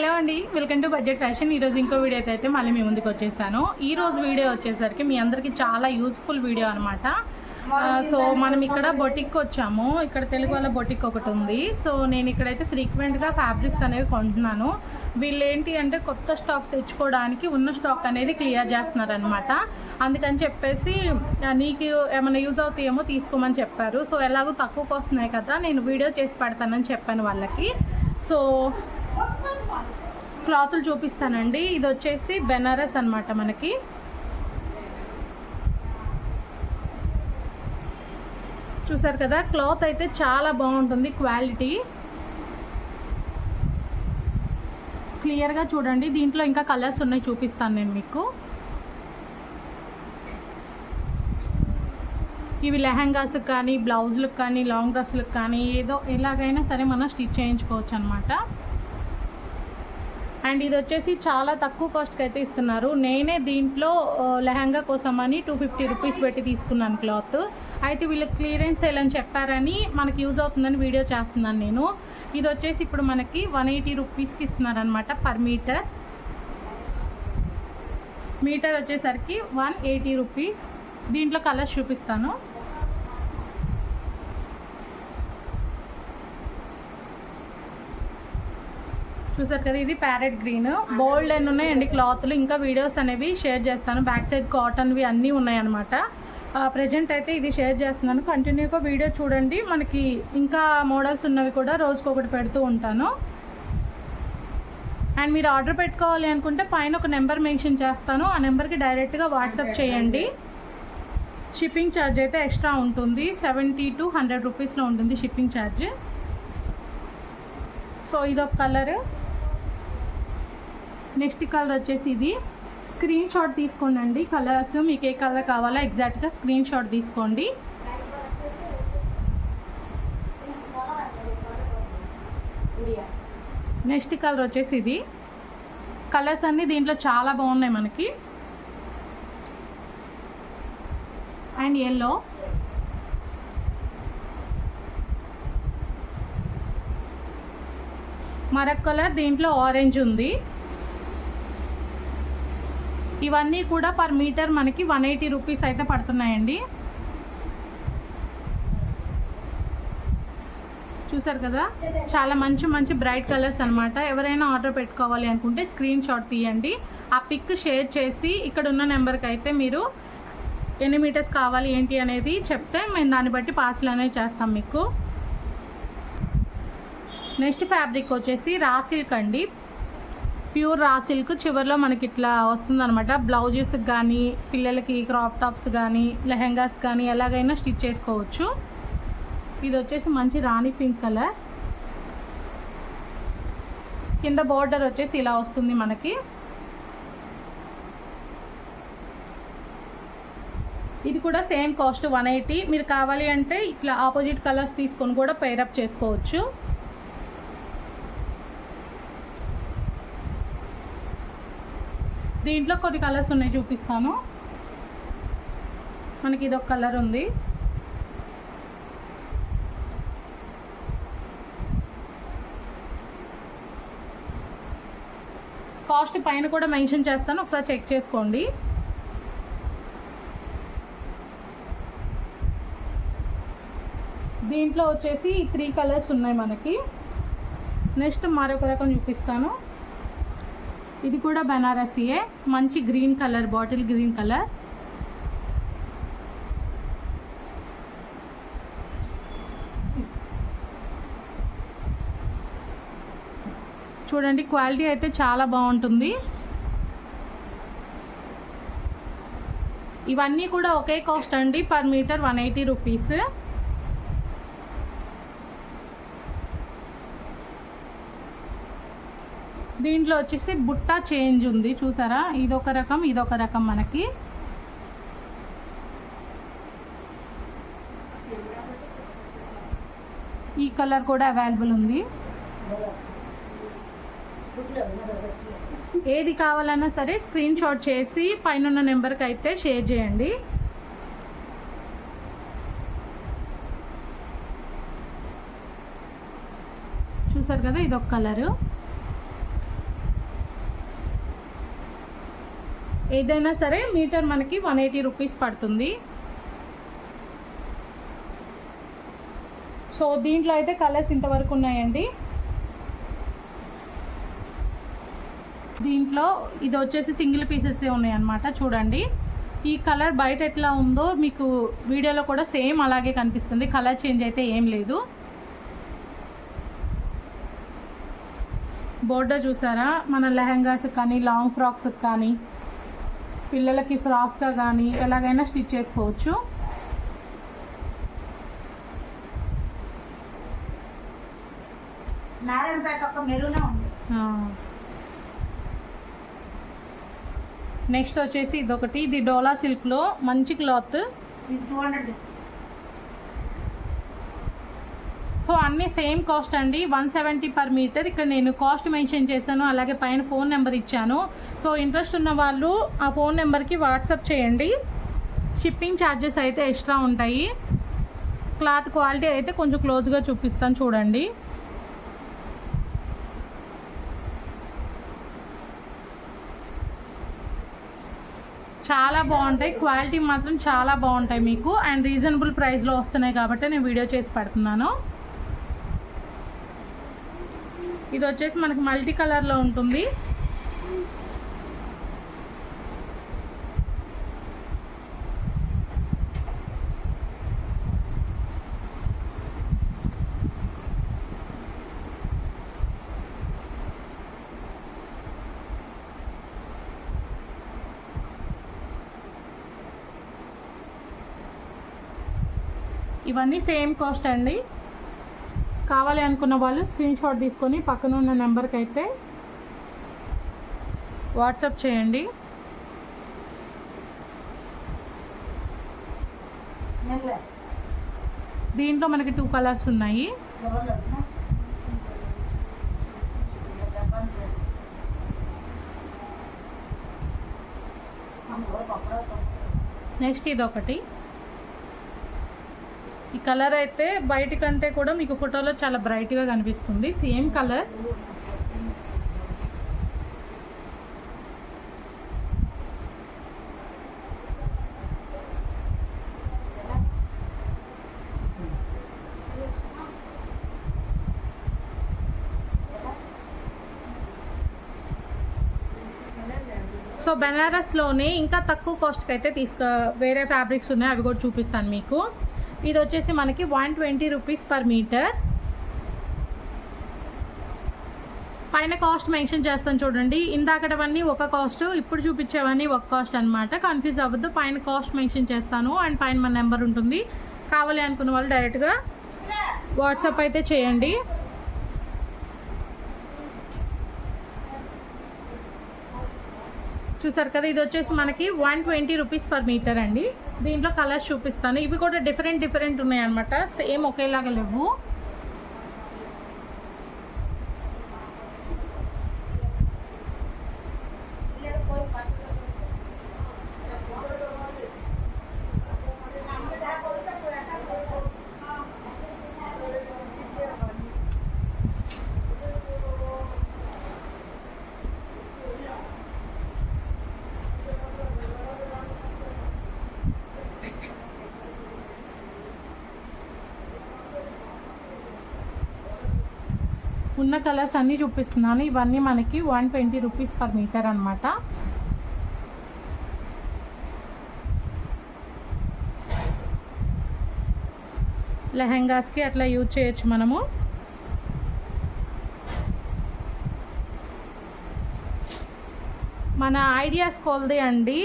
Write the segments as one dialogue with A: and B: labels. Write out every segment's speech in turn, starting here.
A: Hello అండి welcome to budget fashion. ఈరోజు ఇంకో వీడియో అయితే మళ్ళీ మీ ముందుకు వచ్చేసాను. ఈ రోజు వీడియో వచ్చేసరికి మీ అందరికీ చాలా యూస్ఫుల్ వీడియో అనమాట సో మనం ఇక్కడ బొటిక్ వచ్చాము. ఇక్కడ తెలుగు వాళ్ళ బొటిక్ ఒకటి ఉంది. సో నేను ఇక్కడైతే ఫ్రీక్వెంట్గా ఫ్యాబ్రిక్స్ అనేవి కొంటున్నాను. వీళ్ళు ఏంటి అంటే కొత్త స్టాక్ తెచ్చుకోవడానికి ఉన్న స్టాక్ అనేది క్లియర్ చేస్తున్నారనమాట అందుకని చెప్పేసి నీకు ఏమైనా యూజ్ అవుతాయేమో తీసుకోమని చెప్పారు. సో ఎలాగో తక్కువకి వస్తున్నాయి కదా నేను వీడియో చేసి పెడతానని చెప్పాను వాళ్ళకి. సో క్లాతులు చూపిస్తానండి. ఇది వచ్చేసి బెనారస్ అన్నమాట మనకి. చూసారు కదా క్లాత్ అయితే చాలా బాగుంటుంది క్వాలిటీ. క్లియర్గా చూడండి దీంట్లో ఇంకా కలర్స్ ఉన్నాయి చూపిస్తాను నేను మీకు. ఇవి లెహంగాస్కి కానీ బ్లౌజులకు కానీ లాంగ్ డ్రెస్లకు కానీ ఏదో ఎలాగైనా సరే మనం స్టిచ్ చేయించుకోవచ్చు అనమాట అండ్ ఇది వచ్చేసి చాలా తక్కువ కాస్ట్కి అయితే ఇస్తున్నారు. నేనే దీంట్లో లెహంగా కోసం అని టూ ఫిఫ్టీ రూపీస్ పెట్టి తీసుకున్నాను క్లాత్. అయితే వీళ్ళకి క్లియరెన్స్ సేల్ అని చెప్పారని మనకి యూజ్ అవుతుందని వీడియో చేస్తున్నాను నేను. ఇది వచ్చేసి ఇప్పుడు మనకి వన్ ఎయిటీ రూపీస్కి ఇస్తున్నారనమాట పర్ మీటర్ మీటర్ వచ్చేసరికి వన్ ఎయిటీ రూపీస్ దీంట్లో కలర్స్ చూపిస్తాను. చూసారు కదా ఇది ప్యారెట్ గ్రీన్. బోల్డ్ అని ఉన్నాయండి క్లాత్లు. ఇంకా వీడియోస్ అనేవి షేర్ చేస్తాను. బ్యాక్ సైడ్ కాటన్వి అన్నీ ఉన్నాయన్నమాట. ప్రజెంట్ అయితే ఇది షేర్ చేస్తున్నాను. కంటిన్యూగా వీడియో చూడండి. మనకి ఇంకా మోడల్స్ ఉన్నవి కూడా రోజుకొకటి పెడుతూ ఉంటాను. అండ్ మీరు ఆర్డర్ పెట్టుకోవాలి అనుకుంటే పైన ఒక నెంబర్ మెన్షన్ చేస్తాను. ఆ నెంబర్కి డైరెక్ట్గా వాట్సాప్ చేయండి. షిప్పింగ్ ఛార్జ్ అయితే ఎక్స్ట్రా ఉంటుంది. సెవెంటీ టు హండ్రెడ్ రూపీస్లో ఉంటుంది షిప్పింగ్ ఛార్జ్. సో ఇదొక కలర్. నెక్స్ట్ కలర్ వచ్చేసి ఇది. స్క్రీన్ షాట్ తీసుకోండి కలర్స్ మీకు ఏ కలర్ కావాలో ఎగ్జాక్ట్గా స్క్రీన్ షాట్ తీసుకోండి. నెక్స్ట్ కలర్ వచ్చేసి ఇది. కలర్స్ అన్నీ దీంట్లో చాలా బాగున్నాయి మనకి. అండ్ ఎల్లో మరొక కలర్ దీంట్లో ఆరెంజ్ ఉంది. ఇవన్నీ కూడా పర్ మీటర్ మనకి వన్ ఎయిటీ రూపీస్ అయితే పడుతున్నాయండి. చూసారు కదా? చాలా మంచి మంచి బ్రైట్ కలర్స్ అనమాట ఎవరైనా ఆర్డర్ పెట్టుకోవాలి అనుకుంటే స్క్రీన్ షాట్ తీయండి. ఆ పిక్ షేర్ చేసి ఇక్కడ ఉన్న నెంబర్కి అయితే మీరు ఎన్ని మీటర్స్ కావాలి ఏంటి అనేది చెప్తే మేము దాన్ని బట్టి పార్సల్ అనేది చేస్తాం మీకు. నెక్స్ట్ ఫ్యాబ్రిక్ వచ్చేసి రా సిల్క్ అండి. ప్యూర్ రా సిల్క్ చివరిలో మనకి ఇట్లా వస్తుందనమాట బ్లౌజెస్కి కానీ పిల్లలకి క్రాప్ టాప్స్ కానీ లెహెంగాస్ కానీ ఎలాగైనా స్టిచ్ చేసుకోవచ్చు. ఇది వచ్చేసి మంచి రాణి పింక్ కలర్. కింద బార్డర్ వచ్చేసి ఇలా వస్తుంది మనకి. ఇది కూడా సేమ్ కాస్ట్ వన్ ఎయిటీ. మీరు కావాలి అంటే ఇట్లా ఆపోజిట్ కలర్స్ తీసుకొని కూడా పేరప్ చేసుకోవచ్చు. దీంట్లో కొన్ని కలర్స్ ఉన్నాయి చూపిస్తాను. మనకి ఇదొక కలర్ ఉంది. కాస్ట్ పైన కూడా మెన్షన్ చేస్తాను ఒకసారి చెక్ చేసుకోండి. దీంట్లో వచ్చేసి త్రీ కలర్స్ ఉన్నాయి మనకి. నెక్స్ట్ మరొక రకం చూపిస్తాను. ఇది కూడా బనారసీయే. మంచి green colour bottle green colour. చూడండి క్వాలిటీ అయితే చాలా బాగుంటుంది. ఇవన్నీ కూడా ఒకే కాస్ట్ అండి per metre one eighty rupees. దీంట్లో వచ్చేసి బుట్ట చేంజ్ ఉంది చూసారా? ఇదొక రకం ఇదొక రకం మనకి. ఈ కలర్ కూడా అవైలబుల్ ఉంది. ఏది కావాలన్నా సరే స్క్రీన్ షాట్ చేసి పైన ఉన్న నెంబర్కి అయితే షేర్ చేయండి. చూసారు కదా ఇది ఒక కలరు. ఏదైనా సరే మీటర్ మనకి వన్ ఎయిటీ రూపీస్ పడుతుంది. సో దీంట్లో అయితే కలర్స్ ఇంతవరకు ఉన్నాయండి. దీంట్లో ఇది వచ్చేసి సింగిల్ పీసెస్ ఉన్నాయన్నమాట చూడండి. ఈ కలర్ బయట ఎట్లా ఉందో మీకు వీడియోలో కూడా సేమ్ అలాగే కనిపిస్తుంది. కలర్ చేంజ్ అయితే ఏం లేదు. బోర్డర్ చూసారా? మన లెహంగాస్ కానీ లాంగ్ ఫ్రాక్స్ కానీ పిల్లలకి ఫ్రాక్స్గా కానీ ఎలాగైనా స్టిచ్ చేసుకోవచ్చు. నెక్స్ట్ వచ్చేసి ఇదొకటి. ఇది డోలా సిల్క్లో మంచి క్లాత్.
B: ఇది టూ హండ్రెడ్
A: సో అన్నీ సేమ్ కాస్ట్ అండి. One seventy per metre. ఇక్కడ నేను కాస్ట్ మెన్షన్ చేశాను. అలాగే పైన ఫోన్ నెంబర్ ఇచ్చాను. సో ఇంట్రెస్ట్ ఉన్న వాళ్ళు ఆ ఫోన్ నెంబర్కి వాట్సాప్ చేయండి. షిప్పింగ్ ఛార్జెస్ అయితే ఎక్స్ట్రా ఉంటాయి. క్లాత్ క్వాలిటీ అయితే కొంచెం క్లోజ్గా చూపిస్తాను చూడండి. చాలా బాగుంటాయి. క్వాలిటీ మాత్రం చాలా బాగుంటాయి మీకు. అండ్ రీజనబుల్ ప్రైస్లో వస్తున్నాయి కాబట్టి నేను వీడియో చేసి పెడుతున్నాను. ఇది వచ్చేసి మనకి మల్టీ కలర్లో ఉంటుంది. ఇవన్నీ సేమ్ కాస్ట్ అండి. కావాలి అనుకున్న వాళ్ళు స్క్రీన్ షాట్ తీసుకొని పక్కన ఉన్న నెంబర్కి అయితే వాట్సాప్ చేయండి. దీంట్లో మనకి టూ కలర్స్ ఉన్నాయి. నెక్స్ట్ ఇది ఒకటి ఈ కలర్ అయితే బయట కంటే కూడా మీకు ఫోటోలో చాలా బ్రైట్గా కనిపిస్తుంది. Same colour. సో బెనారస్లోనే ఇంకా తక్కువ కాస్ట్కి అయితే తీసుకు వేరే ఫ్యాబ్రిక్స్ ఉన్నాయి అవి కూడా చూపిస్తాను మీకు. ఇది వచ్చేసి మనకి one twenty rupees per metre. పైన కాస్ట్ మెన్షన్ చేస్తాను చూడండి. ఇందాకటవన్నీ ఒక కాస్ట్ ఇప్పుడు చూపించేవన్నీ ఒక కాస్ట్ అనమాట కన్ఫ్యూజ్ అవ్వద్దు పైన కాస్ట్ మెన్షన్ చేస్తాను అండ్ పైన మన నెంబర్ ఉంటుంది. కావాలి అనుకున్న వాళ్ళు డైరెక్ట్గా వాట్సాప్ అయితే చేయండి. చూసారు కదా ఇది వచ్చేసి మనకి one twenty rupees per metre అండి. దీంట్లో కలర్స్ చూపిస్తాను. ఇవి కూడా డిఫరెంట్ డిఫరెంట్ ఉన్నాయి అనమాట సేమ్ ఒకేలాగా లేవు. ఉన్న కలర్స్ అన్నీ చూపిస్తున్నాను. ఇవన్నీ మనకి one twenty rupees per metre అనమాట లెహెంగాస్కి అట్లా యూజ్ చేయొచ్చు మనము. మన ఐడియాస్ కొలది అండి.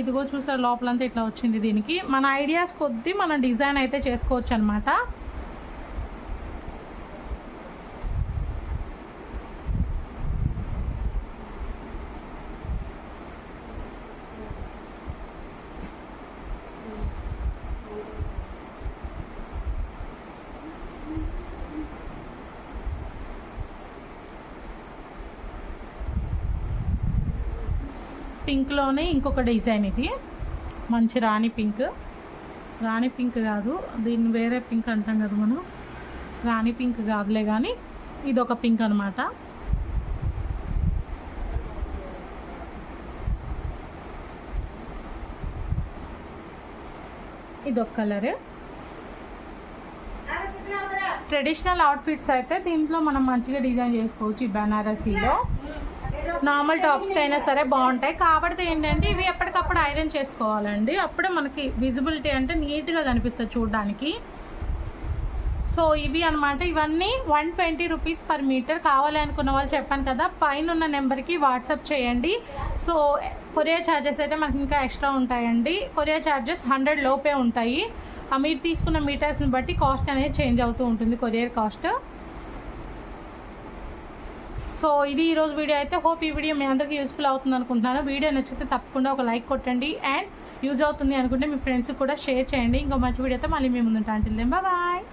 A: ఇదిగో చూసారు లోపలంతా ఇట్లా వచ్చింది దీనికి. మన ఐడియాస్ కొద్దీ మనం డిజైన్ అయితే చేసుకోవచ్చు అనమాట పింక్లోనే ఇంకొక డిజైన్ ఇది. మంచి రాణి పింక్. రాణి పింక్ కాదు దీన్ని వేరే పింక్ అంటాం కదా మనం. రాణి పింక్ కాదులే కానీ ఇది ఒక పింక్ అనమాట ఇదొక కలర్. ట్రెడిషనల్ అవుట్ఫిట్స్ అయితే దీంట్లో మనం మంచిగా డిజైన్ చేసుకోవచ్చు ఈ బెనారసీలో. నార్మల్ టాప్స్కి అయినా సరే బాగుంటాయి. కాబట్టి ఏంటంటే ఇవి ఎప్పటికప్పుడు ఐరన్ చేసుకోవాలండి. అప్పుడే మనకి విజిబిలిటీ అంటే నీట్గా కనిపిస్తుంది చూడడానికి. సో ఇవి అన్నమాట. ఇవన్నీ one twenty rupees per metre కావాలి అనుకున్న వాళ్ళు చెప్పాను కదా పైన ఉన్న నెంబర్కి వాట్సాప్ చేయండి. సో కొరియర్ ఛార్జెస్ అయితే మనకి ఇంకా ఎక్స్ట్రా ఉంటాయండి. కొరియర్ ఛార్జెస్ హండ్రెడ్ లోపే ఉంటాయి. ఆ మీరు తీసుకున్న మీటర్స్ని బట్టి కాస్ట్ అనేది చేంజ్ అవుతూ ఉంటుంది కొరియర్ కాస్ట్. సో ఇది ఈరోజు వీడియో అయితే హోప్ ఈ వీడియో మీ అందరికీ యూస్ఫుల్ అవుతుంది అనుకుంటున్నాను. వీడియో నచ్చితే తప్పకుండా ఒక లైక్ కొట్టండి అండ్ యూజ్ అవుతుంది అనుకుంటే మీ ఫ్రెండ్స్కి కూడా షేర్ చేయండి. ఇంకో మంచి వీడియో అయితే మళ్ళీ మేము ఉంటాం అంటే బాయ్